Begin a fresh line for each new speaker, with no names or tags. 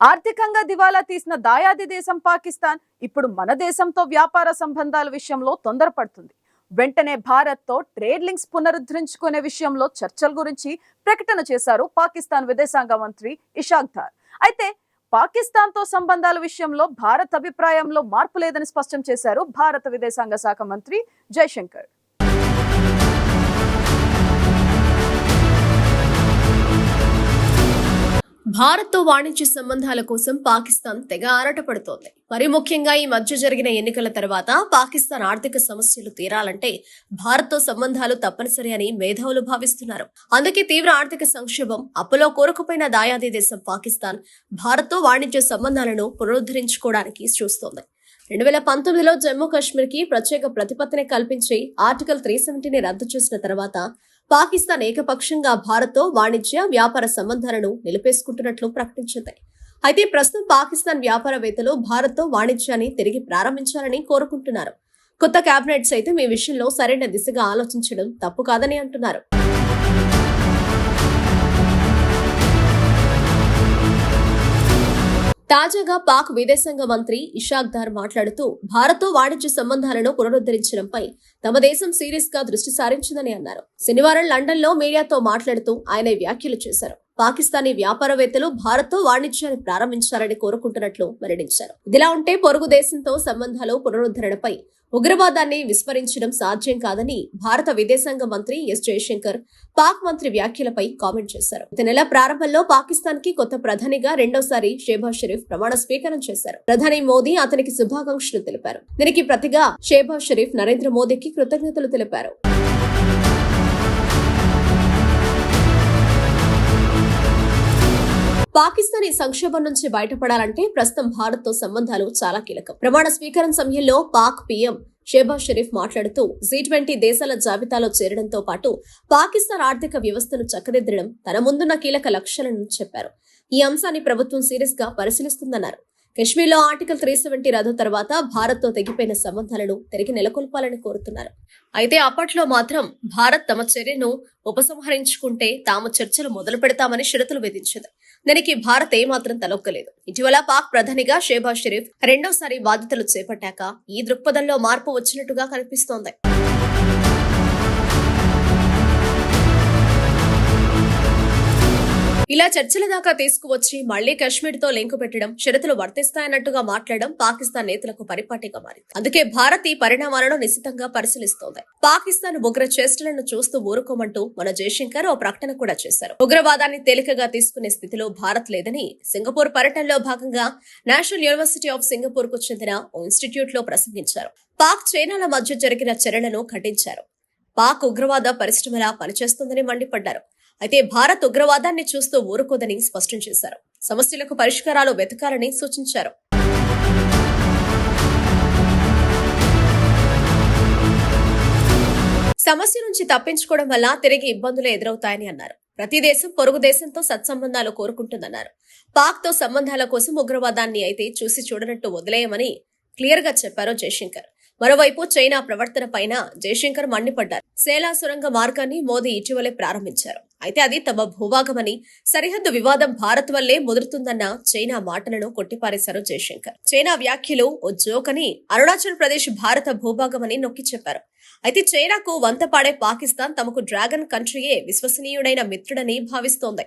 ఆర్థికంగా దివాలా తీసిన దాయాది దేశం పాకిస్తాన్ ఇప్పుడు మన దేశంతో వ్యాపార సంబంధాల విషయంలో తొందరపడుతుంది. వెంటనే భారత్తో ట్రేడ్ లింక్స్ పునరుద్ధరించుకునే విషయంలో చర్చల గురించి ప్రకటన చేశారు పాకిస్తాన్ విదేశాంగ మంత్రి ఇషాక్ ధార్. అయితే పాకిస్తాన్తో సంబంధాల విషయంలో భారత్ అభిప్రాయంలో మార్పు లేదని స్పష్టం చేశారు భారత విదేశాంగ శాఖ మంత్రి జైశంకర్
భారత్తో వాణిజ్య సంబంధాల కోసం పాకిస్తాన్ తెగ ఆరాటపడుతోంది. మరి ముఖ్యంగా ఈ మధ్య జరిగిన ఎన్నికల తర్వాత పాకిస్తాన్ ఆర్థిక సమస్యలు తీరాలంటే భారత్తో సంబంధాలు తప్పనిసరి అని మేధావులు భావిస్తున్నారు. అందుకే తీవ్ర ఆర్థిక సంక్షోభం అప్పులో కోరుకుపోయిన దాయాది దేశం పాకిస్తాన్ భారత్తో వాణిజ్య సంబంధాలను పునరుద్ధరించుకోవడానికి చూస్తోంది. రెండు వేల పంతొమ్మిదిలో జమ్మూ కాశ్మీర్కి ప్రత్యేక ప్రతిపత్తిని కల్పించి ఆర్టికల్ త్రీ సెవెంటీని రద్దు చేసిన తర్వాత పాకిస్తాన్ ఏకపక్షంగా భారత్తో వాణిజ్య వ్యాపార సంబంధాలను నిలిపేసుకుంటున్నట్లు ప్రకటించింది. అయితే ప్రస్తుతం పాకిస్తాన్ వ్యాపారవేత్తలు భారత్తో వాణిజ్యాన్ని తిరిగి ప్రారంభించాలని కోరుకుంటున్నారు. కొత్త కేబినెట్ సైతం ఈ విషయంలో సరైన దిశగా ఆలోచించడం తప్పు కాదని అంటున్నారు. తాజాగా పాక్ విదేశాంగ మంత్రి ఇషాక్ దార్ మాట్లాడుతూ భారత్తో వాణిజ్య సంబంధాలను పునరుద్ధరించడంపై తమ దేశం సీరియస్గా దృష్టి సారించిందని అన్నారు. శనివారం లండన్లో మీడియాతో మాట్లాడుతూ ఆయన వ్యాఖ్యలు చేశారు. పాకిస్తానీ వ్యాపారవేత్తలు భారత్తో వాణిజ్యాన్ని ప్రారంభించాలని కోరుకుంటున్నట్లు వెల్లడించారు. ఇదిలా ఉంటే పొరుగు దేశంతో సంబంధాలు పునరుద్ధరణపై ఉగ్రవాదాన్ని విస్మరించడం సాధ్యం కాదని భారత విదేశాంగ మంత్రి ఎస్ జయశంకర్ పాక్ మంత్రి వ్యాఖ్యలపై కామెంట్ చేశారు. గత నెల ప్రారంభంలో పాకిస్తాన్కి కొత్త ప్రధానిగా రెండోసారి షేబాజ్ షరీఫ్ ప్రమాణ స్వీకారం చేశారు. ప్రధాని మోదీ అతనికి శుభాకాంక్షలు తెలిపారు. దీనికి ప్రతిగా షేబాజ్ షరీఫ్ నరేంద్ర మోదీకి కృతజ్ఞతలు తెలిపారు. పాకిస్తాన్ ఈ సంక్షోభం నుంచి బయటపడాలంటే ప్రస్తుతం భారత్తో సంబంధాలు చాలా కీలకం. ప్రమాణ స్వీకారం సమయంలో పాక్ పీఎం షేబాజ్ షరీఫ్ మాట్లాడుతూ జీ ట్వంటీ దేశాల జాబితాలో చేరడంతో పాటు పాకిస్తాన్ ఆర్థిక వ్యవస్థను చక్కదిద్దడం తన ముందున్న కీలక లక్ష్యాలను చెప్పారు. ఈ అంశాన్ని ప్రభుత్వం సీరియస్గా పరిశీలిస్తుందన్నారు. కశ్మీర్లో ఆర్టికల్ త్రీ సెవెంటీ రద్దు తర్వాత భారత్తో తెగిపోయిన సంబంధాలను తిరిగి నెలకొల్పాలని కోరుతున్నారు. అయితే అప్పట్లో మాత్రం భారత్ తమ చర్యను ఉపసంహరించుకుంటే తాము చర్చలు మొదలు పెడతామని షరతులు విధించింది. దానికి భారత్ ఏమాత్రం తలొక్కలేదు. ఇటీవల పాక్ ప్రధానిగా షేబాజ్ షరీఫ్ రెండోసారి బాధ్యతలు చేపట్టాక ఈ దృక్పథంలో మార్పు వచ్చినట్టుగా కనిపిస్తోంది. ఇలా చర్చల దాకా తీసుకువచ్చి మళ్ళీ కశ్మీర్తో లింకు పెట్టడం షరతులు వర్తిస్తాయన్నట్టుగా మాట్లాడడం పాకిస్తాన్ నేతలకు పరిపాటిగా మారింది. అందుకే భారత్ ఈ పరిణామాలను నిశితంగా పరిశీలిస్తోంది. పాకిస్తాన్ ఉగ్ర చేష్టలను చూస్తూ ఊరుకోమంటూ మన జయశంకర్ ఓ ప్రకటన కూడా చేశారు. ఉగ్రవాదాన్ని తేలికగా తీసుకునే స్థితిలో భారత్ లేదని సింగపూర్ పర్యటనలో భాగంగా నేషనల్ యూనివర్సిటీ ఆఫ్ సింగపూర్కు చెందిన ఓ ఇన్స్టిట్యూట్లో ప్రసంగించారు. పాక్ చైనాల మధ్య జరిగిన చర్యలను ఖండించారు. పాక్ ఉగ్రవాద పరిశ్రమలా పనిచేస్తుందని మండిపడ్డారు. అయితే భారత్ ఉగ్రవాదాన్ని చూస్తూ ఊరుకోదని స్పష్టం చేశారు. సమస్యలకు పరిష్కారాలు వెతకాలని సూచించారు. సమస్య నుంచి తప్పించుకోవడం వల్ల తిరిగి ఇబ్బందులు ఎదురవుతాయని అన్నారు. ప్రతి దేశం పొరుగు దేశంతో సత్సంబంధాలు కోరుకుంటుందన్నారు. పాక్తో సంబంధాల కోసం ఉగ్రవాదాన్ని అయితే చూసి చూడనట్టు వదిలేయమని క్లియర్గా చెప్పారు జయశంకర్. మరోవైపు చైనా ప్రవర్తన పైన జయశంకర్ మండిపడ్డారు. సేలా సురంగ మార్గాన్ని మోదీ ఇటీవలే ప్రారంభించారు. అయితే అది తమ భూభాగమని సరిహద్దు వివాదం భారత్ వల్లే ముదురుతుందన్న చైనా మాటలను కొట్టిపారేశారు జయశంకర్. చైనా వ్యాఖ్యలు ఓ జోక్ అని అరుణాచల్ ప్రదేశ్ భారత భూభాగమని నొక్కి చెప్పారు. అయితే చైనాకు వంతపాడే పాకిస్తాన్ తమకు డ్రాగన్ కంట్రీయే విశ్వసనీయుడైన మిత్రుడని భావిస్తోంది.